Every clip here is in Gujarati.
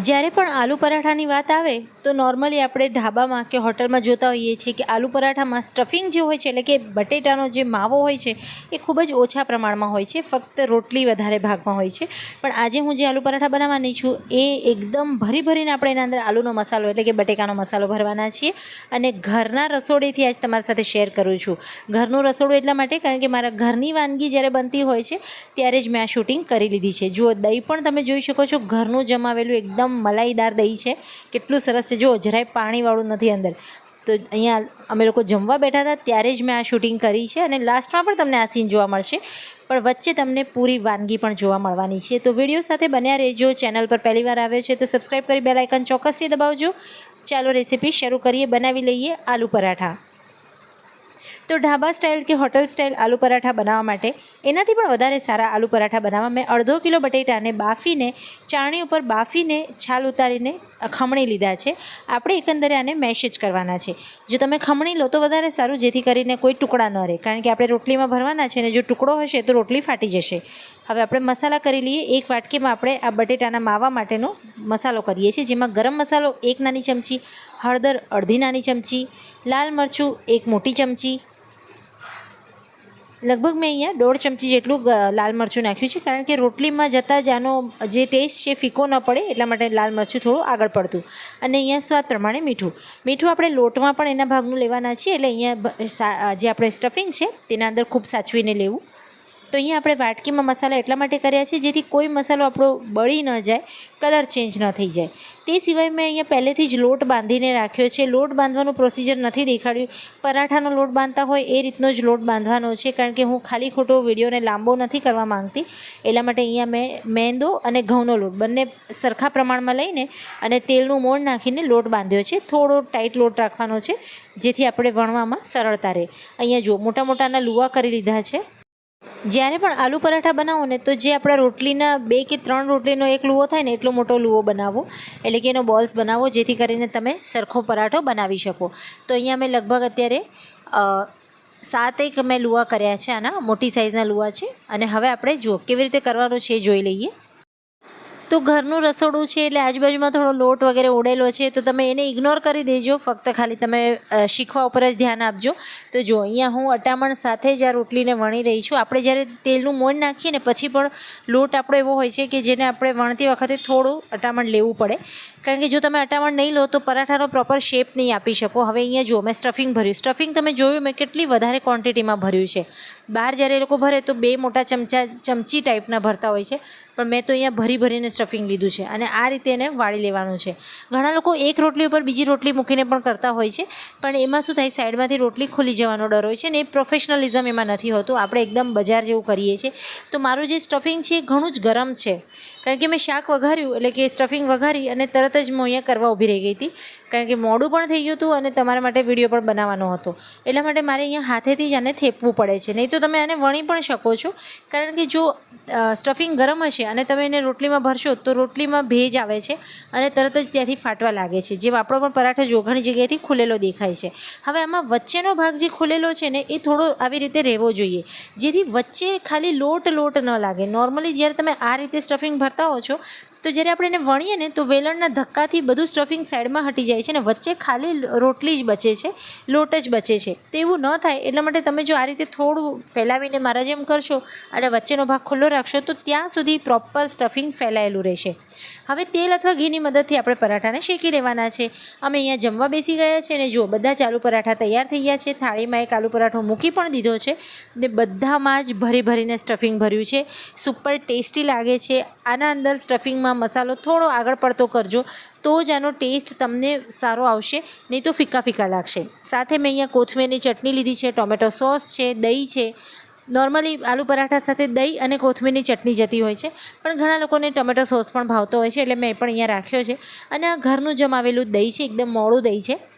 જ્યારે પણ આલુ પરાઠાની વાત આવે, તો નોર્મલી આપણે ઢાબામાં કે હોટલમાં જોતા હોઈએ છીએ કે આલુ પરાઠામાં સ્ટફિંગ જે હોય છે, એટલે કે બટેટાનો જે માવો હોય છે, એ ખૂબ જ ઓછા પ્રમાણમાં હોય છે, ફક્ત રોટલી વધારે ભાગમાં હોય છે. પણ આજે હું જે આલુ પરાઠા બનાવવાની છું, એ એકદમ ભરી ભરીને આપણે એના અંદર આલુનો મસાલો, એટલે કે બટેકાનો મસાલો ભરવાના છીએ. અને ઘરના રસોડેથી આજ તમારી સાથે શેર કરું છું. ઘરનું રસોડું એટલા માટે, કારણ કે મારા ઘરની વાનગી જ્યારે બનતી હોય છે, ત્યારે જ મેં આ શૂટિંગ કરી લીધી છે. જુઓ, દહીં પણ તમે જોઈ શકો છો, ઘરનું જમાવેલું એકદમ મલાઈદાર દહીં છે. કેટલું સરસ છે. જુઓ જરાય પાણીવાળું નથી અંદર. તો અહીંયા અમે લોકો જમવા બેઠા હતા. ત્યારે જ મેં આ શૂટિંગ કરી છે અને લાસ્ટમાં પણ તમને આ સીન જોવા મળશે. પણ વચ્ચે તમને પૂરી વાનગી પણ જોવા મળવાની છે. તો વીડિયો સાથે બન્યા રહેજો. ચેનલ પર પહેલી વાર આવ્યો છે તો સબસ્ક્રાઈબ કરી બેલાઇકન ચોક્કસથી દબાવજો. ચાલો રેસીપી શરૂ કરીએ. બનાવી લઈએ આલુ પરાઠા. તો ઢાબા સ્ટાઇલ કે હોટલ સ્ટાઇલ આલુ પરાઠા બનાવવા માટે, એનાથી પણ વધારે સારા આલુ પરાઠા બનાવવા. મેં અડધો કિલો બટેટાને બાફીને, ચાણી ઉપર બાફીને, છાલ ઉતારીને ખમણી લીધા છે. આપણે એકંદરે આને મેશ જ કરવાના છે. જો તમે ખમણી લો તો વધારે સારું, જેથી કરીને કોઈ ટુકડા ન રહે. કારણ કે આપણે રોટલીમાં ભરવાના છે ને જો ટુકડો હશે તો રોટલી ફાટી જશે. હવે આપણે મસાલા કરી લઈએ. એક વાટકીમાં આપણે આ બટેટાના માવા માટેનો મસાલો કરીએ છીએ, જેમાં ગરમ મસાલો એક નાની ચમચી, હળદર અડધી નાની ચમચી, લાલ મરચું એક મોટી ચમચી. લગભગ મેં અહીંયા દોઢ ચમચી જેટલું લાલ મરચું નાખ્યું છે, કારણ કે રોટલીમાં જતાં જ આનો જે ટેસ્ટ છે ફીકો ન પડે, એટલા માટે લાલ મરચું થોડું આગળ પડતું. અને અહીંયા સ્વાદ પ્રમાણે મીઠું. મીઠું આપણે લોટમાં પણ એના ભાગનું લેવાના છીએ, એટલે અહીંયા જે આપણે સ્ટફિંગ છે, તેના અંદર ખૂબ સાચવીને લેવું. તો અહીંયા આપણે વાટકીમાં મસાલા એટલા માટે કર્યા છે જેથી કોઈ મસાલો આપણો બળી ન જાય, કલર ચેન્જ ન થઈ જાય. તે સિવાય મેં અહીંયા પહેલેથી જ લોટ બાંધીને રાખ્યો છે. લોટ બાંધવાનું પ્રોસિજર નથી દેખાડ્યું. પરાઠાનો લોટ બાંધતા હોય એ રીતનો જ લોટ બાંધવાનો છે કારણ કે હું ખાલી ખોટો વિડીયોને લાંબો નથી કરવા માંગતી. એટલા માટે અહીંયા મેં મેંદો અને ઘઉંનો લોટ બંને સરખા પ્રમાણમાં લઈને અને તેલનું મોણ નાખીને લોટ બાંધ્યો છે. થોડો ટાઈટ લોટ રાખવાનો છે જેથી આપણે વણવામાં સરળતા રહે. અહીંયા જો મોટા મોટાના લુવા કરી લીધા છે. જ્યારે પણ આલુ પરાઠા બનાવો ને તો જે આપણા રોટલીના બે કે ત્રણ રોટલીનો એક લુવો થાય ને એટલો મોટો લુવો બનાવો. એટલે કે એનો બોલ્સ બનાવો, જેથી કરીને તમે સરખો પરાઠો બનાવી શકો. તો અહીંયા મેં લગભગ અત્યારે સાત એક મેં લુવા કર્યા છે, આના મોટી સાઇઝના લુવા છે. અને હવે આપણે જુઓ, કેવી રીતે કરવાનું છે એ જોઈ લઈએ. તો ઘરનું રસોડું છે એટલે આજુબાજુમાં થોડો લોટ વગેરે ઉડેલો છે, તો તમે એને ઇગ્નોર કરી દેજો. ફક્ત ખાલી તમે શીખવા ઉપર જ ધ્યાન આપજો. તો જો, અહીંયા હું અટામણ સાથે જ આ રોટલીને વણી રહી છું. આપણે જ્યારે તેલનું મોણ નાખીએ ને પછી પણ લોટ આપણો એવો હોય છે કે જેને આપણે વણતી વખતે થોડું અટામણ લેવું પડે. કારણ કે જો તમે અટામણ નહીં લો તો પરાઠાનો પ્રોપર શેપ નહીં આપી શકો. હવે અહીંયા જુઓ મેં સ્ટફિંગ ભર્યું. સ્ટફિંગ તમે જોયું, મેં કેટલી વધારે ક્વોન્ટિટીમાં ભર્યું છે. બહાર જ્યારે એ લોકો ભરે તો બે મોટા ચમચા, ચમચી ટાઈપના ભરતા હોય છે. પણ મેં તો અહીંયા ભરી ભરીને સ્ટફિંગ લીધું છે અને આ રીતે એને વાળી લેવાનું છે. ઘણા લોકો એક રોટલી ઉપર બીજી રોટલી મૂકીને પણ કરતા હોય છે, પણ એમાં શું થાય, સાઈડમાંથી રોટલી ખુલી જવાનો ડર હોય છે ને એ પ્રોફેશનલિઝમ એમાં નથી હોતું. આપણે એકદમ બજાર જેવું કરીએ છીએ. તો મારું જે સ્ટફિંગ છે એ ઘણું જ ગરમ છે. કારણ કે મેં શાક વઘાર્યું, એટલે કે સ્ટફિંગ વઘારી અને તરત જ હું અહીંયા કરવા ઊભી રહી ગઈ હતી. કારણ કે મોડું પણ થઈ ગયું હતું અને તમારા માટે વીડિયો પણ બનાવવાનો હતો. એટલા માટે મારે અહીંયા હાથેથી જ આને થેપવું પડે છે. નહીં તો તમે આને વણી પણ શકો છો. કારણ કે જો સ્ટફિંગ ગરમ હશે અને તમે એને રોટલીમાં ભરશો તો રોટલીમાં ભેજ આવે છે અને તરત જ ત્યાંથી ફાટવા લાગે છે. જેમ આપણો પણ પરાઠો જોઘણી જગ્યાએથી ખુલેલો દેખાય છે. હવે આમાં વચ્ચેનો ભાગ જે ખુલેલો છે ને, એ થોડો આવી રીતે રહેવો જોઈએ. જેથી વચ્ચે ખાલી લોટ લોટ ન લાગે. નોર્મલી જ્યારે તમે આ રીતે સ્ટફિંગ ભરતા હો છો તો જ્યારે આપણે એને વણીએ ને તો વેલણના ધક્કાથી બધું સ્ટફિંગ સાઈડમાં હટી જાય છે ને વચ્ચે ખાલી રોટલી જ બચે છે, લોટ જ બચે છે. તો એવું ન થાય એટલા માટે તમે જો આ રીતે થોડું ફેલાવીને મારા જેમ કરશો અને વચ્ચેનો ભાગ ખુલ્લો રાખશો તો ત્યાં સુધી પ્રોપર સ્ટફિંગ ફેલાયેલું રહેશે. હવે તેલ અથવા ઘીની મદદથી આપણે પરાઠાને શેકી લેવાના છે. અમે અહીંયા જમવા બેસી ગયા છે ને જો બધા જ આલુ પરાઠા તૈયાર થઈ ગયા છે, થાળીમાં એક આલુ પરાઠો મૂકી પણ દીધો છે ને બધામાં જ ભરી ભરીને સ્ટફિંગ ભર્યું છે. સુપર ટેસ્ટી લાગે છે. આના અંદર સ્ટફિંગમાં મસાલો થોડો આગળ પડતો કરજો, તો જ આનો ટેસ્ટ તમને સારો આવશે, નહીં તો ફીકા ફીકા લાગશે. સાથે મેં અહીંયા કોથમીરની ચટણી લીધી છે, ટોમેટો સોસ છે, દહીં છે. નોર્મલી આલુ પરાઠા સાથે દહીં અને કોથમીરની ચટણી જતી હોય છે, પણ ઘણા લોકોને ટમેટો સોસ પણ ભાવતો હોય છે, એટલે મેં પણ અહીંયા રાખ્યો છે. અને આ ઘરનું જમાવેલું દહીં છે, એકદમ મોડું દહીં છે.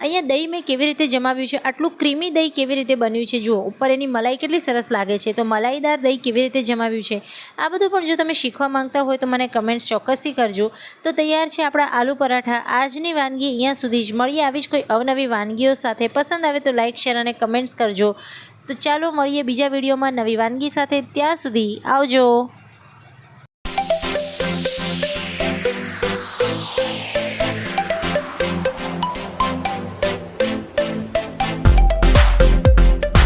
અહીંયા દહીં મેં કેવી રીતે જમાવ્યું છે? આટલું ક્રીમી દહીં કેવી રીતે બન્યું છે? જુઓ, ઉપર એની મલાઈ કેટલી સરસ લાગે છે. તો મલાઈદાર દહીં કેવી રીતે જમાવ્યું છે? આ બધું પણ જો તમે શીખવા માંગતા હોય તો મને કમેન્ટ્સ ચોક્કસથી કરજો. તો તૈયાર છે આપણા આલુ પરાઠા. આજની વાનગી અહીંયા સુધી જ મળીએ આવી જ કોઈ અવનવી વાનગીઓ સાથે પસંદ આવે તો લાઇક શેર અને કમેન્ટ્સ કરજો. તો ચાલો મળીએ બીજા વિડીયોમાં નવી વાનગી સાથે. ત્યાં સુધી આવજો.